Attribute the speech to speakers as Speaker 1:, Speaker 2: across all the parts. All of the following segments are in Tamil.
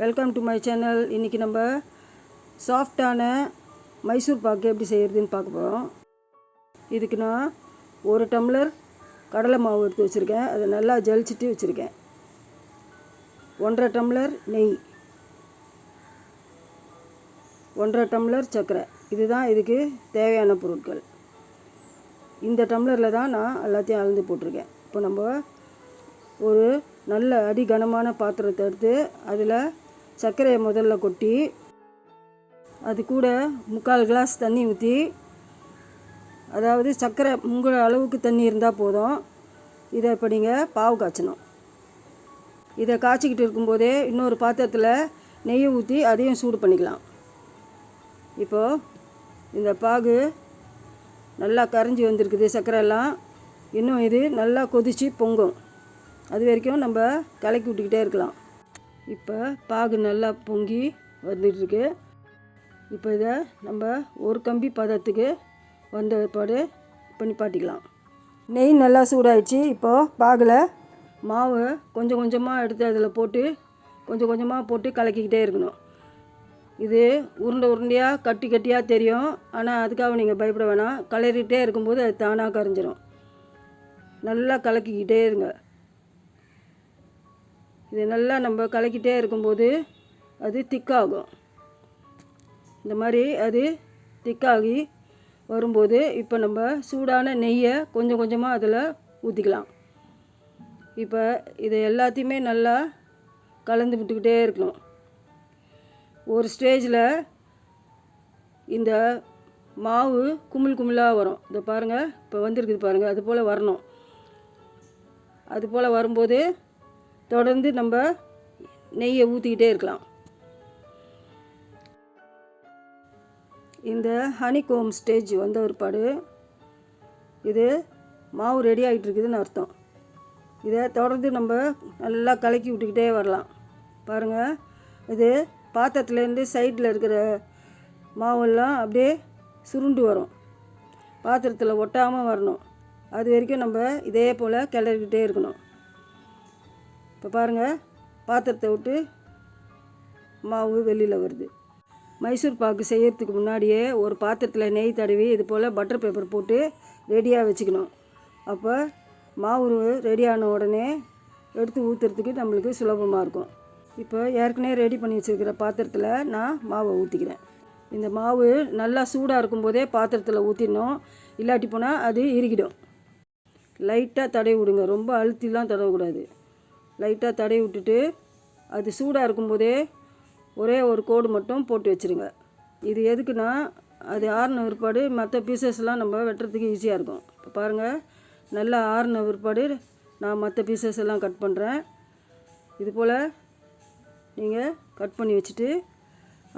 Speaker 1: வெல்கம் டு மை சேனல் இன்றைக்கி நம்ம சாஃப்டான மைசூர் பாக்கு எப்படி செய்கிறதுன்னு பார்க்க போகிறோம் இதுக்கு நான் ஒரு டம்ளர் கடலை மாவு எடுத்து வச்சுருக்கேன். அதை நல்லா ஜலிச்சிட்டு வச்சுருக்கேன். ஒன்றரை டம்ளர் நெய். ஒன்றரை டம்ளர் சர்க்கரை. இதுதான் இதுக்கு தேவையான பொருட்கள். இந்த டம்ளரில் தான் நான் எல்லாத்தையும் அளந்து போட்டிருக்கேன். இப்போ நம்ம ஒரு நல்ல அடி கனமான பாத்திரத்தை எடுத்து அதில் சர்க்கரையை முதல்ல கொட்டி அது கூட முக்கால் கிளாஸ் தண்ணி ஊற்றி அதாவது சர்க்கரை உங்கள் அளவுக்கு தண்ணி இருந்தால் போதும். இதை இப்போ நீங்கள் பாவு காய்ச்சணும். இதை காய்ச்சிக்கிட்டு இருக்கும்போதே இன்னொரு பாத்திரத்தில் நெய்யை ஊற்றி அதையும் சூடு பண்ணிக்கலாம். இப்போது இந்த பாகு நல்லா கரைஞ்சி வந்திருக்குது சர்க்கரை எல்லாம். இன்னும் இது நல்லா கொதித்து பொங்கும். அது வரைக்கும் நம்ம கலக்கி விட்டுக்கிட்டே இருக்கலாம். இப்போ பாகு நல்லா பொங்கி வந்துட்டுருக்கு. இப்போ இதை நம்ம ஒரு கம்பி பதத்துக்கு வந்த ஏற்பாடு பண்ணி பாட்டிக்கலாம். நெய் நல்லா சூடாயிடுச்சு. இப்போது பாகில் மாவு கொஞ்சம் கொஞ்சமாக எடுத்து அதில் போட்டு கொஞ்சம் கொஞ்சமாக போட்டு கலக்கிக்கிட்டே இருக்கணும். இது உருண்டை உருண்டையாக கட்டி கட்டியாக தெரியும். ஆனால் அதுக்காக நீங்கள் பயப்பட வேணாம். கலரிக்கிட்டே இருக்கும்போது அது தானாக கரைஞ்சிரும். நல்லா கலக்கிக்கிட்டே இருங்க. இது நல்லா நம்ம கலக்கிட்டே இருக்கும்போது அது திக்காகும். இந்த மாதிரி அது திக்காகி வரும்போது இப்போ நம்ம சூடான நெய்யை கொஞ்சம் கொஞ்சமாக அதில் ஊற்றிக்கலாம் இப்போ இதை எல்லாத்தையுமே நல்லா கலந்து விட்டுக்கிட்டே இருக்கணும். ஒரு ஸ்டேஜில் இந்த மாவு குமிழ் குமிழாக வரும். இதை பாருங்கள் இப்போ வந்திருக்குது பாருங்கள் அது போல் வரணும். அது போல் வரும்போது தொடர்ந்து நம்ம நெய்யை ஊற்றிக்கிட்டே இருக்கலாம். இந்த ஹனிகோம் ஸ்டேஜ் வந்த ஒருபாடு இது மாவு ரெடி ஆகிட்டு இருக்குதுன்னு அர்த்தம். இதை தொடர்ந்து நம்ம நல்லா கலக்கி விட்டுக்கிட்டே வரலாம். பாருங்கள் இது பாத்திரத்துலேருந்து சைடில் இருக்கிற மாவெல்லாம் அப்படியே சுருண்டு வரும். பாத்திரத்தில் ஒட்டாமல் வரணும். அது வரைக்கும் நம்ம இதே போல் கிளறிக்கிட்டே இருக்கணும். இப்போ பாருங்கள் பாத்திரத்தை விட்டு மாவு வெளியில் வருது. மைசூர் பாக்கு செய்யறதுக்கு முன்னாடியே ஒரு பாத்திரத்தில் நெய் தடவி இது போல் பட்டர் பேப்பர் போட்டு ரெடியாக வச்சுக்கணும். அப்போ மாவு ரெடியான உடனே எடுத்து ஊற்றுறதுக்கு நம்மளுக்கு சுலபமாக இருக்கும். இப்போ ஏற்கனவே ரெடி பண்ணி வச்சுருக்கிற பாத்திரத்தில் நான் மாவை ஊற்றிக்கிறேன் இந்த மாவு நல்லா சூடாக இருக்கும்போதே பாத்திரத்தில் ஊற்றிடணும் இல்லாட்டி போனால் அது இறுகிடும். லைட்டாக தடவி விடுங்க. ரொம்ப அழுத்திலாம் தடவக்கூடாது. லைட்டாக தடவி விட்டுட்டு அது சூடாக இருக்கும்போதே ஒரே ஒரு கோடு மட்டும் போட்டு வச்சுருங்க. இது எதுக்குன்னா அது ஆறின பிற்பாடு மற்ற பீசஸ்லாம் நம்ம வெட்டுறதுக்கு ஈஸியாக இருக்கும். இப்போ பாருங்கள் நல்லா ஆறின பிற்பாடு நான் மற்ற பீசஸ் எல்லாம் கட் பண்ணுறேன் இது போல் நீங்கள் கட் பண்ணி வச்சுட்டு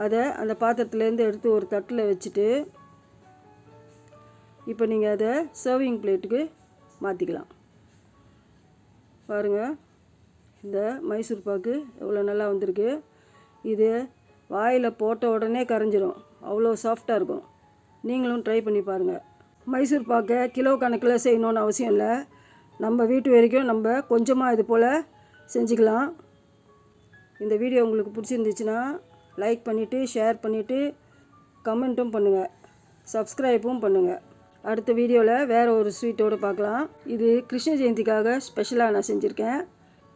Speaker 1: அதை அந்த பாத்திரத்துலேருந்து எடுத்து ஒரு தட்டில் வச்சுட்டு இப்போ நீங்கள் அதை சர்விங் பிளேட்டுக்கு மாற்றிக்கலாம் பாருங்கள் இந்த மைசூர் பாக்கு எவ்வளோ நல்லா வந்திருக்கு. இது வாயில் போட்ட உடனே கரைஞ்சிரும். அவ்வளோ சாஃப்டாக இருக்கும். நீங்களும் ட்ரை பண்ணி பாருங்கள் மைசூர் பாக்கை கிலோ கணக்கில் செய்யணுன்னு அவசியம் இல்லை. நம்ம வீட்டு வரைக்கும் நம்ம கொஞ்சமாக இது போல் செஞ்சுக்கலாம். இந்த வீடியோ உங்களுக்கு பிடிச்சிருந்துச்சுன்னா லைக் பண்ணிவிட்டு ஷேர் பண்ணிவிட்டு கமெண்ட்டும் பண்ணுங்கள் சப்ஸ்கிரைப்பும் பண்ணுங்கள் அடுத்த வீடியோவில் வேறு ஒரு ஸ்வீட்டோடு பார்க்கலாம் இது கிருஷ்ண ஜெயந்திக்காக ஸ்பெஷலாக நான் செஞ்சுருக்கேன்.